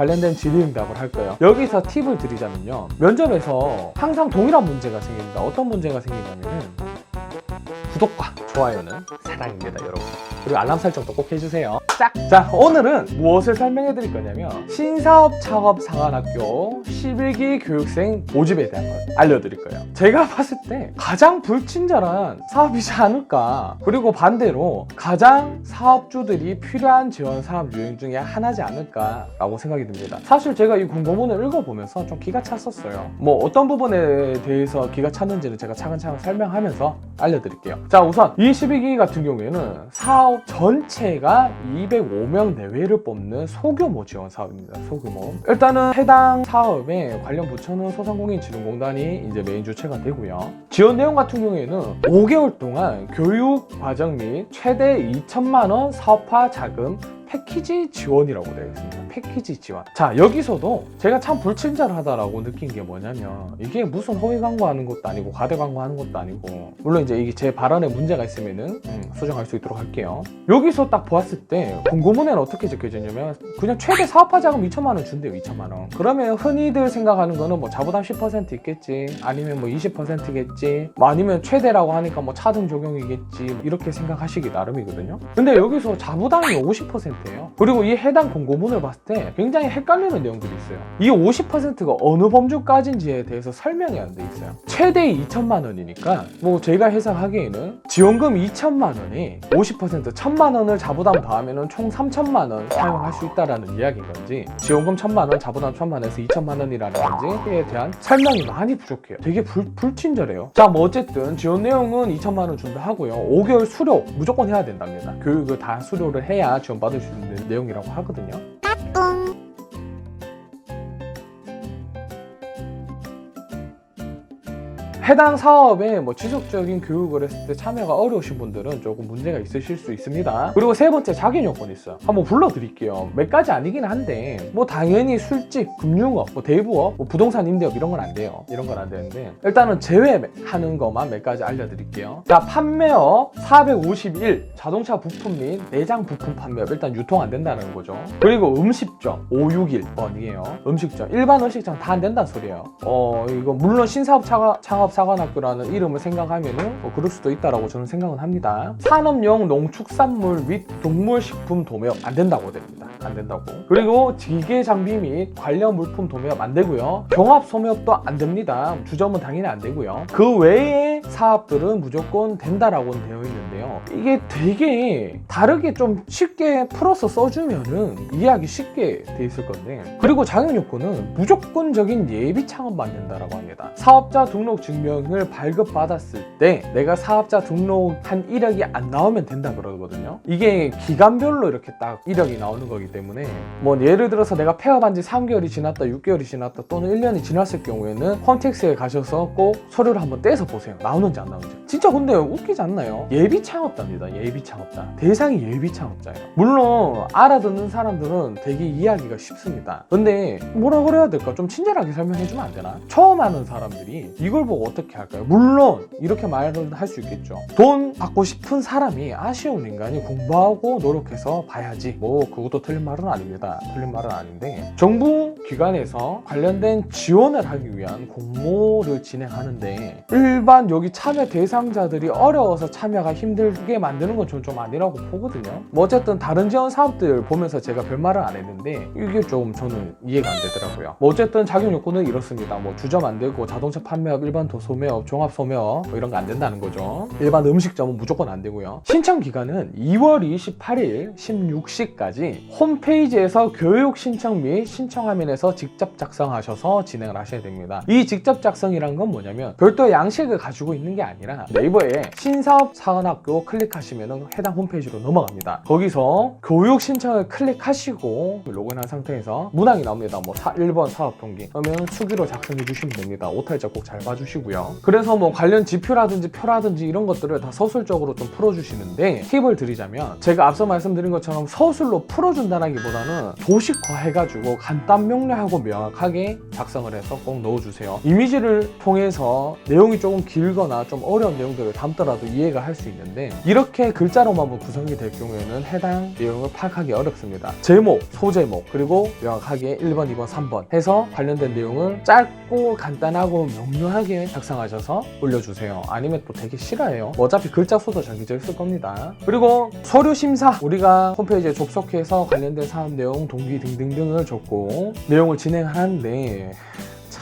관련된 질의응답을 할 거예요. 여기서 팁을 드리자면요. 면접에서 항상 동일한 문제가 생깁니다. 어떤 문제가 생기냐면은 구독과 좋아요는 사랑입니다, 여러분. 그리고 알람 설정도 꼭 해주세요. 짝! 자, 오늘은 무엇을 설명해 드릴 거냐면 신사업 창업 상한학교 11기 교육생 모집에 대한 걸 알려드릴 거예요. 제가 봤을 때 가장 불친절한 사업이지 않을까. 그리고 반대로 가장 사업주들이 필요한 지원 사업 유형 중에 하나지 않을까라고 생각이 듭니다. 사실 제가 이 공고문을 읽어보면서 좀 기가 찼었어요. 뭐 어떤 부분에 대해서 기가 찼는지는 제가 차근차근 설명하면서 알려드릴게요. 자, 우선 이 12기 같은 경우에는 사업 전체가 205명 내외를 뽑는 소규모 지원 사업입니다. 소규모. 일단은 해당 사업에 관련 부처는 소상공인진흥공단이 이제 메인 주체가 되고요. 지원 내용 같은 경우에는 5개월 동안 교육 과정 및 최대 2천만 원 사업화 자금 패키지 지원이라고 되어 있습니다. 패키지 지원. 자, 여기서도 제가 참 불친절하다라고 느낀 게 뭐냐면 이게 무슨 허위 광고하는 것도 아니고 과대 광고하는 것도 아니고 물론 이제 이게 제 발언에 문제가 있으면은 음, 수정할 수 있도록 할게요. 여기서 딱 보았을 때 공고문에는 어떻게 적혀졌냐면 그냥 최대 사업화 자금 2천만 원 준대요. 2천만 원. 그러면 흔히들 생각하는 거는 뭐 자부담 10% 있겠지. 아니면 뭐 20%겠지. 뭐 아니면 최대라고 하니까 뭐 차등 적용이겠지. 이렇게 생각하시기 나름이거든요. 근데 여기서 자부담이 50% 예요. 그리고 이 해당 공고문을 봤을 때 굉장히 헷갈리는 내용들이 있어요. 이 50%가 어느 범주까지인지에 대해서 설명이 안 돼 있어요. 최대 2천만 원이니까 뭐 제가 해석하기에는 지원금 2천만 원에 50% 1천만 원을 자부담 더하면은 총 3천만 원 사용할 수 있다라는 이야기인 건지 지원금 1천만 원, 자부담 1천만 원에서 2천만 원이라는 건지에 대한 설명이 많이 부족해요. 되게 불, 불친절해요. 자, 뭐 어쨌든 지원 내용은 2천만 원 준다 하고요. 5개월 수료 무조건 해야 된답니다. 교육을 다 수료를 해야 지원받을 수 있는 내용이라고 하거든요. 해당 사업에 뭐 지속적인 교육을 했을 때 참여가 어려우신 분들은 조금 문제가 있으실 수 있습니다. 그리고 세 번째 자격 요건이 있어요. 한번 불러드릴게요. 몇 가지 아니긴 한데 뭐 당연히 술집, 금융업, 뭐 대부업, 뭐 부동산 임대업 이런 건 안 돼요. 이런 건 안 되는데 일단은 제외하는 것만 몇 가지 알려드릴게요. 자 판매업 451 자동차 부품 및 내장 부품 판매업 일단 유통 안 된다는 거죠. 그리고 음식점 561번이에요. 음식점 일반 음식점 다 안 된다는 소리예요. 어 이거 물론 신사업 창업, 창업 사관학교라는 이름을 생각하면은 뭐 그럴 수도 있다라고 저는 생각은 합니다. 산업용 농축산물 및 동물식품 도매업 안 된다고 됩니다. 안 된다고. 그리고 기계 장비 및 관련 물품 도매업 안 되고요. 종합 소매업도 안 됩니다. 주점은 당연히 안 되고요. 그 외의 사업들은 무조건 된다라고 되어 있는데요. 이게 되게 다르게 좀 쉽게 풀어서 써주면은 이해하기 쉽게 돼 있을 건데 그리고 자격 요건은 무조건적인 예비 창업만 된다라고 합니다. 사업자 등록 증명을 발급받았을 때 내가 사업자 등록한 이력이 안 나오면 된다 그러거든요. 이게 기간별로 이렇게 딱 이력이 나오는 거기 때문에 뭐 예를 들어서 내가 폐업한 지 3개월이 지났다, 6개월이 지났다 또는 1년이 지났을 경우에는 홈택스에 가셔서 꼭 서류를 한번 떼서 보세요. 나오는 지 안 나오는지. 진짜 근데 웃기지 않나요? 예비 창업자입니다. 예비 창업자. 대상이 예비 창업자예요. 물론 알아듣는 사람들은 되게 이해하기가 쉽습니다. 근데 뭐라 그래야 될까? 좀 친절하게 설명해주면 안 되나? 처음 하는 사람들이 이걸 보고 어떻게 할까요? 물론 이렇게 말을 할수 있겠죠. 돈 받고 싶은 사람이 아쉬운 인간이 공부하고 노력해서 봐야지. 뭐 그것도 틀린 말은 아닙니다. 틀린 말은 아닌데 정부 기관에서 관련된 지원을 하기 위한 공모를 진행하는데 일반 여기 참여 대상자들이 어려워서 참여가 힘들게 만드는 건 저는 좀 아니라고 보거든요. 뭐 어쨌든 다른 지원 사업들 보면서 제가 별말을 안 했는데 이게 좀 저는 이해가 안 되더라고요. 뭐 어쨌든 자격 요건은 이렇습니다. 뭐안 되고 자동차 판매업, 일반 도소매업, 종합 소매업 뭐 이런 거 안 된다는 거죠. 일반 음식점은 무조건 안 되고요. 신청 기간은 2월 28일 16시까지 홈페이지에서 교육 신청 및 신청 화면에 서 직접 작성하셔서 진행을 하셔야 됩니다. 이 직접 작성이란 건 뭐냐면 별도 양식을 가지고 있는 게 아니라 네이버에 신사업 사관학교 클릭하시면 해당 홈페이지로 넘어갑니다. 거기서 교육 신청을 클릭하시고 로그인한 상태에서 문항이 나옵니다. 뭐 사- 1번 사업 동기 그러면 수기로 작성해 주시면 됩니다. 오탈자 꼭 잘 봐주시고요. 주시고요. 그래서 뭐 관련 지표라든지 표라든지 이런 것들을 다 서술적으로 좀 풀어주시는데 팁을 드리자면 제가 앞서 말씀드린 것처럼 서술로 풀어준다기보다는 도식화 해가지고 간단 명 료하고 명확하게 작성을 해서 꼭 넣어주세요. 이미지를 통해서 내용이 조금 길거나 좀 어려운 내용들을 담더라도 이해가 할 수 있는데 이렇게 글자로만 구성이 될 경우에는 해당 내용을 파악하기 어렵습니다. 제목, 소제목, 그리고 명확하게 1번, 2번, 3번 해서 관련된 내용을 짧고 간단하고 명료하게 작성하셔서 올려주세요. 아니면 또 되게 싫어해요. 뭐 어차피 글자 수도 정해져 있을 겁니다. 그리고 서류 심사 우리가 홈페이지에 접속해서 관련된 사업 내용, 동기 등등등을 적고 내용을 진행하는데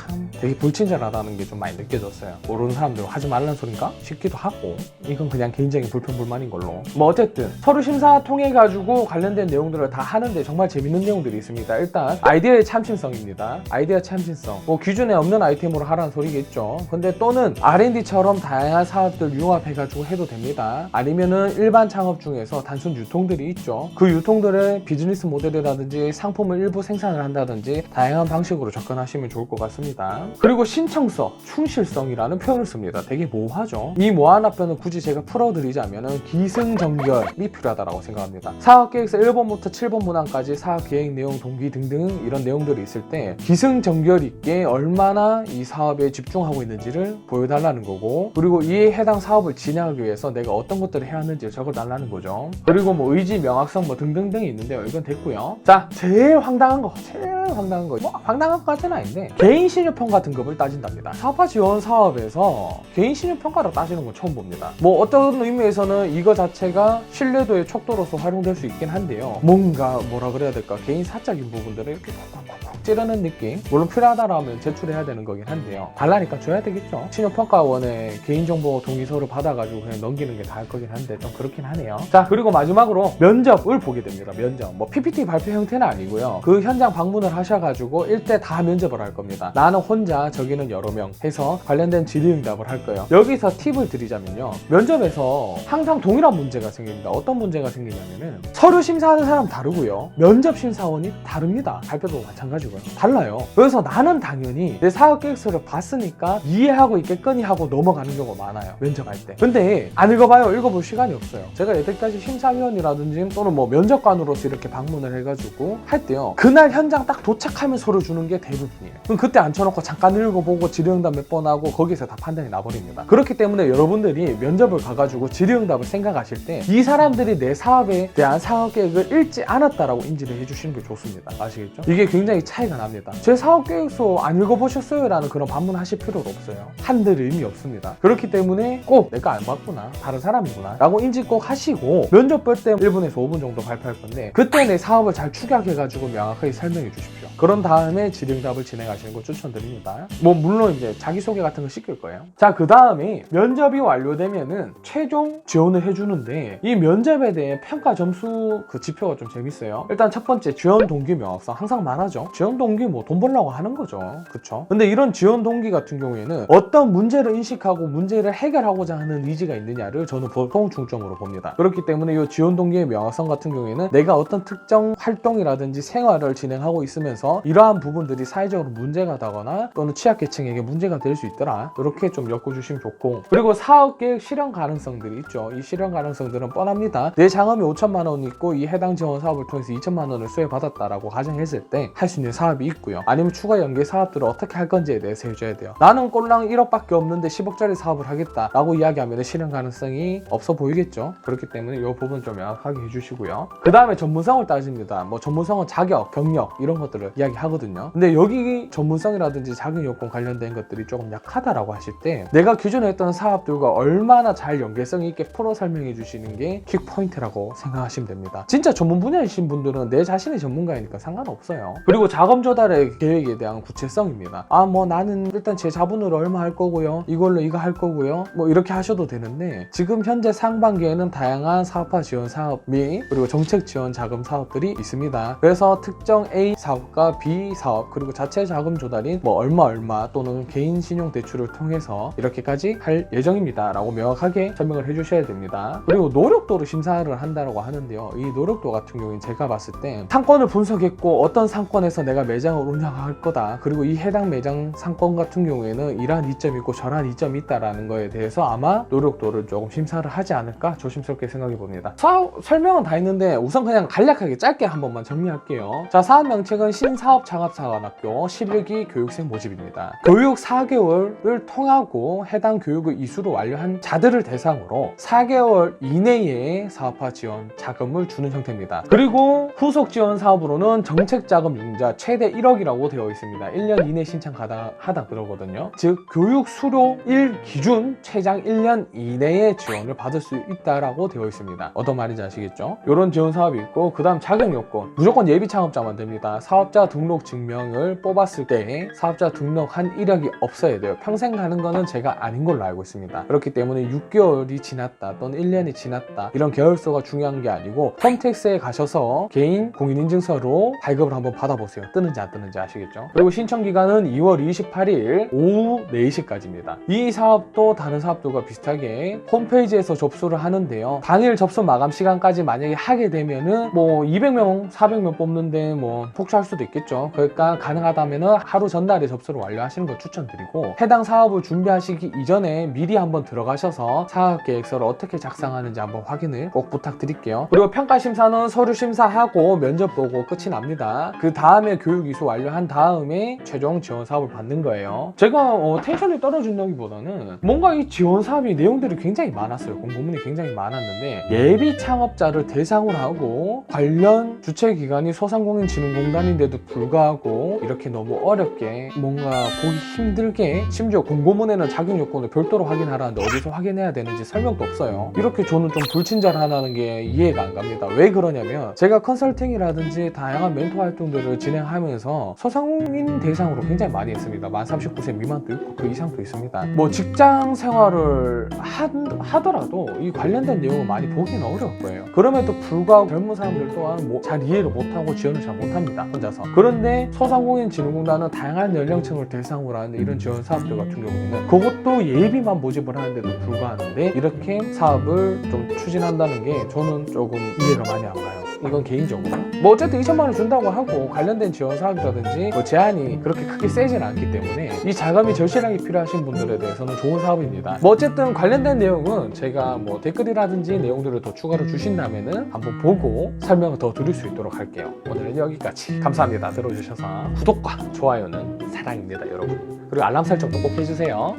참 되게 불친절하다는 게 좀 많이 느껴졌어요. 모르는 사람들 하지 말라는 소린가 싶기도 하고 이건 그냥 개인적인 불편 불만인 걸로. 뭐 어쨌든 서류 심사 통해 가지고 관련된 내용들을 다 하는데 정말 재밌는 내용들이 있습니다. 일단 아이디어의 참신성입니다. 아이디어 참신성. 뭐 기준에 없는 아이템으로 하라는 소리겠죠. 근데 또는 R&D처럼 다양한 사업들 융합해 가지고 해도 됩니다. 아니면은 일반 창업 중에서 단순 유통들이 있죠. 그 유통들의 비즈니스 모델이라든지 상품을 일부 생산을 한다든지 다양한 방식으로 접근하시면 좋을 것 같습니다. 그리고 신청서, 충실성이라는 표현을 씁니다. 되게 모호하죠. 이 모호한 답변을 굳이 제가 풀어드리자면은 기승전결이 필요하다고 생각합니다. 사업계획서 1번부터 7번 문항까지 사업계획 내용, 동기 등등 이런 내용들이 있을 때 기승전결 있게 얼마나 이 사업에 집중하고 있는지를 보여달라는 거고 그리고 이에 해당 사업을 진행하기 위해서 내가 어떤 것들을 해야 하는지 적어달라는 거죠. 그리고 뭐 의지, 명확성 뭐 등등등이 있는데요. 이건 됐고요. 자, 제일 황당한 거, 제일 황당한 거. 뭐 황당한 것까지는 아닌데 개인 신 유평가 등급을 따진답니다. 사업화 지원 사업에서 개인 신유평가로 따지는 건 처음 봅니다. 뭐 어떤 의미에서는 이거 자체가 신뢰도의 척도로서 활용될 수 있긴 한데요. 뭔가 뭐라 그래야 될까 개인 사적인 부분들을 이렇게 콕콕콕 찌르는 느낌. 물론 필요하다라면 제출해야 되는 거긴 한데요. 달라니까 줘야 되겠죠. 신용평가원에 개인정보 동의서를 받아가지고 그냥 넘기는 게 다할 거긴 한데 좀 그렇긴 하네요. 자 그리고 마지막으로 면접을 보게 됩니다. 면접. 뭐 PPT 발표 형태는 아니고요. 그 현장 방문을 하셔가지고 일대 다 면접을 할 겁니다. 나는 혼자 저기는 여러 명 해서 관련된 질의응답을 할 거예요. 여기서 팁을 드리자면요. 면접에서 항상 동일한 문제가 생깁니다. 어떤 문제가 생기냐면은 서류 심사하는 사람 다르고요. 면접 심사원이 다릅니다. 발표도 마찬가지고요. 달라요. 그래서 나는 당연히 내 사업 계획서를 봤으니까 이해하고 있겠거니 하고 넘어가는 경우가 많아요. 면접할 때. 근데 안 읽어봐요. 읽어볼 시간이 없어요. 제가 여태까지 심사위원이라든지 또는 뭐 면접관으로서 이렇게 방문을 해가지고 할 때요. 그날 현장 딱 도착하면 서류 주는 게 대부분이에요. 그럼 그때 앉혀놓고 잠깐 읽어보고 질의응답 몇 번 하고 거기서 다 판단이 나버립니다. 그렇기 때문에 여러분들이 면접을 가가지고 질의응답을 생각하실 때 이 사람들이 내 사업에 대한 사업 계획을 읽지 않았다라고 인지를 해주시는 게 좋습니다. 아시겠죠? 이게 굉장히 차이가 납니다. 제 사업 계획서 안 읽어보셨어요? 라는 그런 반문하실 필요가 없어요. 한들 의미 없습니다. 그렇기 때문에 꼭 내가 안 봤구나. 다른 사람이구나. 라고 인지 꼭 하시고 면접 볼 때 1분에서 5분 정도 발표할 건데 그때 내 사업을 잘 축약해가지고 명확하게 설명해 주십시오. 그런 다음에 질의응답을 진행하시는 거 추천 드립니다. 뭐 물론 이제 자기소개 같은 거 시킬 거예요. 자, 그 다음에 면접이 완료되면은 최종 지원을 해주는데 이 면접에 대해 평가 점수 그 지표가 좀 재밌어요. 일단 첫 번째 지원 동기 명확성 항상 말하죠. 지원 동기 뭐 돈 벌려고 하는 거죠. 그쵸? 근데 이런 지원 동기 같은 경우에는 어떤 문제를 인식하고 문제를 해결하고자 하는 의지가 있느냐를 저는 보통 중점으로 봅니다. 그렇기 때문에 이 지원 동기의 명확성 같은 경우에는 내가 어떤 특정 활동이라든지 생활을 진행하고 있으면서 이러한 부분들이 사회적으로 문제가 되 거나 또는 취약계층에게 문제가 될 수 있더라. 이렇게 좀 엮어주시면 좋고 그리고 사업계획 실현 가능성들이 있죠. 이 실현 가능성들은 뻔합니다. 내 자금이 5천만 원 있고 이 해당 지원 사업을 통해서 2천만 원을 수혜받았다라고 가정했을 때 할 수 있는 사업이 있고요. 아니면 추가 연계 사업들을 어떻게 할 건지에 대해서 해줘야 돼요. 나는 꼴랑 1억밖에 없는데 10억짜리 사업을 하겠다 라고 이야기하면 실현 가능성이 없어 보이겠죠. 그렇기 때문에 이 부분 좀 명확하게 해주시고요. 그 다음에 전문성을 따집니다. 뭐 전문성은 자격, 경력 이런 것들을 이야기하거든요. 근데 여기 전문성이라 든지 자격 요건 관련된 것들이 조금 약하다라고 하실 때 내가 기존에 했던 사업들과 얼마나 잘 연계성 있게 풀어 설명해 주시는 게 킥포인트라고 생각하시면 됩니다. 진짜 전문 분야이신 분들은 내 자신이 전문가이니까 상관없어요. 그리고 자금 조달의 계획에 대한 구체성입니다. 아 뭐 나는 일단 제 자본으로 얼마 할 거고요. 이걸로 이거 할 거고요. 뭐 이렇게 하셔도 되는데 지금 현재 상반기에는 다양한 사업화 지원 사업 및 그리고 정책 지원 자금 사업들이 있습니다. 그래서 특정 A 사업 사업과 비사업 그리고 자체 자금 조달인 뭐 얼마 얼마 또는 개인 신용 대출을 통해서 이렇게까지 할 예정입니다 라고 명확하게 설명을 해주셔야 됩니다. 그리고 노력도를 심사를 한다고 하는데요. 이 노력도 같은 경우는 제가 봤을 때 상권을 분석했고 어떤 상권에서 내가 매장을 운영할 거다. 그리고 이 해당 매장 상권 같은 경우에는 이러한 이점이 있고 저러한 이점이 있다라는 거에 대해서 아마 노력도를 조금 심사를 하지 않을까 조심스럽게 생각해 봅니다. 사업 설명은 다 했는데 우선 그냥 간략하게 짧게 한 번만 정리할게요. 자, 사업 명칭은 신사업 창업사관학교 11기 교육 생 모집입니다. 교육 4개월을 통하고 해당 교육을 이수로 완료한 자들을 대상으로 4개월 이내에 사업화 지원 자금을 주는 형태입니다. 그리고 후속 지원 사업으로는 정책 자금 융자 최대 1억이라고 되어 있습니다. 1년 이내 신청 가능하다 그러거든요. 즉 교육 수료 1 기준 최장 1년 이내에 지원을 받을 수 있다라고 되어 있습니다. 어떤 말인지 아시겠죠? 이런 지원 사업이 있고 그 다음 자격 요건 무조건 예비 창업자만 됩니다. 사업자 등록 증명을 뽑았을 때 사업자 등록한 이력이 없어야 돼요. 평생 가는 거는 제가 아닌 걸로 알고 있습니다. 그렇기 때문에 6개월이 지났다 또는 1년이 지났다 이런 계열소가 중요한 게 아니고 홈택스에 가셔서 개인 공인인증서로 발급을 한번 받아보세요. 뜨는지 안 뜨는지 아시겠죠? 그리고 신청 기간은 2월 28일 오후 4시까지입니다. 이 사업도 다른 사업들과 비슷하게 홈페이지에서 접수를 하는데요. 당일 접수 마감 시간까지 만약에 하게 되면은 뭐 200명, 400명 뽑는데 뭐 폭주할 수도 있겠죠. 그러니까 가능하다면은 하루 전 날에 접수를 완료하시는 걸 추천드리고 해당 사업을 준비하시기 이전에 미리 한번 들어가셔서 사업 계획서를 어떻게 작성하는지 한번 확인을 꼭 부탁드릴게요. 그리고 평가 심사는 서류 심사하고 면접 보고 끝이 납니다. 그 다음에 교육 이수 완료한 다음에 최종 지원 사업을 받는 거예요. 제가 어, 텐션이 떨어진다기보다는 뭔가 이 지원 사업이 내용들이 굉장히 많았어요. 공고문이 굉장히 많았는데 예비 창업자를 대상으로 하고 관련 주체 기관이 소상공인진흥공단인데도 불구하고 이렇게 너무 어렵게 뭔가 보기 힘들게 심지어 공고문에는 자격 요건을 별도로 확인하라는데 어디서 확인해야 되는지 설명도 없어요. 이렇게 저는 좀 불친절하다는 게 이해가 안 갑니다. 왜 그러냐면 제가 컨설팅이라든지 다양한 멘토 활동들을 진행하면서 소상공인 대상으로 굉장히 많이 했습니다. 만 39세 미만도 있고 그 이상도 있습니다. 뭐 직장 생활을 하, 하더라도 이 관련된 내용을 많이 보기는 어려울 거예요. 그럼에도 불구하고 젊은 사람들 또한 뭐 잘 이해를 못하고 지원을 잘 못합니다. 혼자서. 그런데 소상공인 진흥공단은 다양한 연령층을 대상으로 하는 이런 지원 사업들 같은 경우에는 그것도 예비만 모집을 하는데도 불구하는데 이렇게 사업을 좀 추진한다는 게 저는 조금 이해가 많이 안 가요. 이건 개인적으로. 뭐 어쨌든 2천만 원 준다고 하고 관련된 지원 사업이라든지 뭐 제한이 그렇게 크게 세진 않기 때문에 이 자금이 절실하게 필요하신 분들에 대해서는 좋은 사업입니다. 뭐 어쨌든 관련된 내용은 제가 뭐 댓글이라든지 내용들을 더 추가로 주신다면은 한번 보고 설명을 더 드릴 수 있도록 할게요. 오늘은 여기까지. 감사합니다. 들어주셔서 구독과 좋아요는 사랑입니다, 여러분. 그리고 알람 설정도 꼭 해주세요.